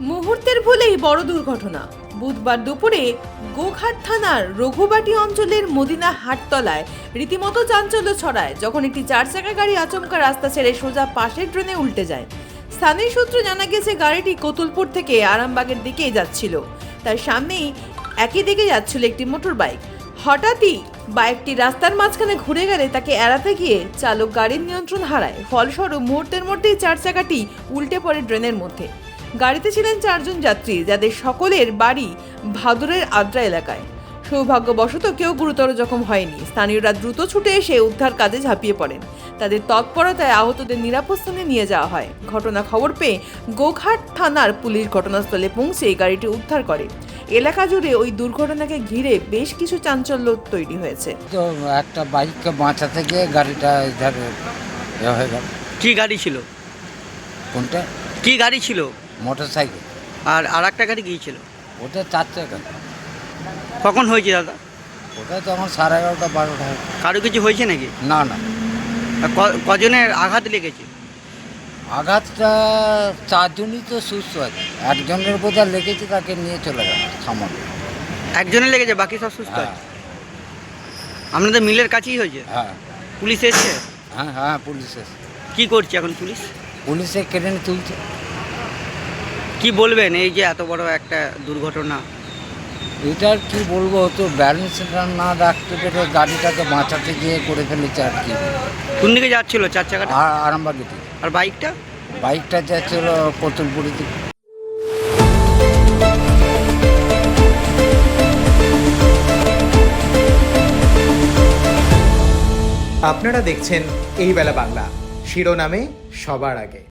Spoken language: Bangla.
মুহূর্তের ভুলেই বড় দুর্ঘটনা। বুধবার দুপুরে গোঘাট থানার রঘুবাটি অঞ্চলের মদিনা হাটতলায় রীতিমতো চাঞ্চল্য ছড়ায়, যখন একটি চার চাকা গাড়ি আচমকা রাস্তা ছেড়ে সোজা পাশের ট্রেনে উল্টে যায়। স্থানীয় সূত্রে জানা গেছে, গাড়িটি কতুলপুর থেকে আরামবাগের দিকেই যাচ্ছিল। তার সামনেই একই দিকে যাচ্ছিল একটি মোটর বাইক হঠাৎই বাইকটি রাস্তার মাঝখানে ঘুরে গেলে তাকে এড়াতে গিয়ে চালক গাড়ির নিয়ন্ত্রণ হারায়। ফলস্বরূপ মুহূর্তের মধ্যেই চার চাকাটি উল্টে পড়ে ড্রেনের মধ্যে। গাড়িতে ছিলেন চারজন যাত্রী যাদের সকলের বাড়ি ভাদরের আদ্রা এলাকায়। সৌভাগ্যবশত কেউ গুরুতর জখম হয়নি। স্থানীয়রা দ্রুত ছুটে এসে উদ্ধার কাজে ঝাঁপিয়ে পড়েন। তাদের তৎপরতায় আহতদের নিরাপদ স্থানে নিয়ে যাওয়া হয়। ঘটনা খবর পেয়ে গোঘাট থানার পুলিশ ঘটনাস্থলে পৌঁছে গাড়িটি উদ্ধার করে। এলাকা জুড়ে ওই দুর্ঘটনাকে ঘিরে বেশ কিছু চাঞ্চল্য তৈরি হয়েছে। তো একটা বাইককে বাঁচাতে গিয়ে গাড়িটা এ হয়ে গেল। কি গাড়ি ছিল? কোনটা? কি গাড়ি ছিল? মোটর সাইকেল আর আর একটা গাড়ি গিয়েছিল? ওটা চার চাকা কখন হয়েছে দাদা? ওটা তখন সাড়ে এগারোটা বারোটা কারও কিছু হয়েছে নাকি? না না। আর ক- কজনের আঘাত লেগেছে? আঘাতটা চারজনই তো সুস্থ আছে। একজনের বোধহয় লেগেছে তাকে নিয়ে চলে গেল সামান্য একজনের লেগেছে বাকি সব সুস্থ হ্যাঁ। আছে? আপনাদের মিলের কাছেই হয়েছে? হ্যাঁ। পুলিশ এসছে? হ্যাঁ হ্যাঁ পুলিশ এসে কি করছে এখন পুলিশ? পুলিশে কেড়ে তুলছে। কি বলবেন এই যে এত বড় একটা দুর্ঘটনা? এটার কি বলব তো ব্যালেন্সটা না রাখতে পেরে গাড়িটাকে বাঁচাতে গিয়ে করে ফেলেছে আর কি। কোন দিকে যাচ্ছিল? চার চাকাটা আর আরামবাগি আর বাইকটা? বাইকটা যাচ্ছিল কতুলপুরি থেকে আপনারা দেখছেন এই বেলা বাংলা। শিরোনামে সবার আগে।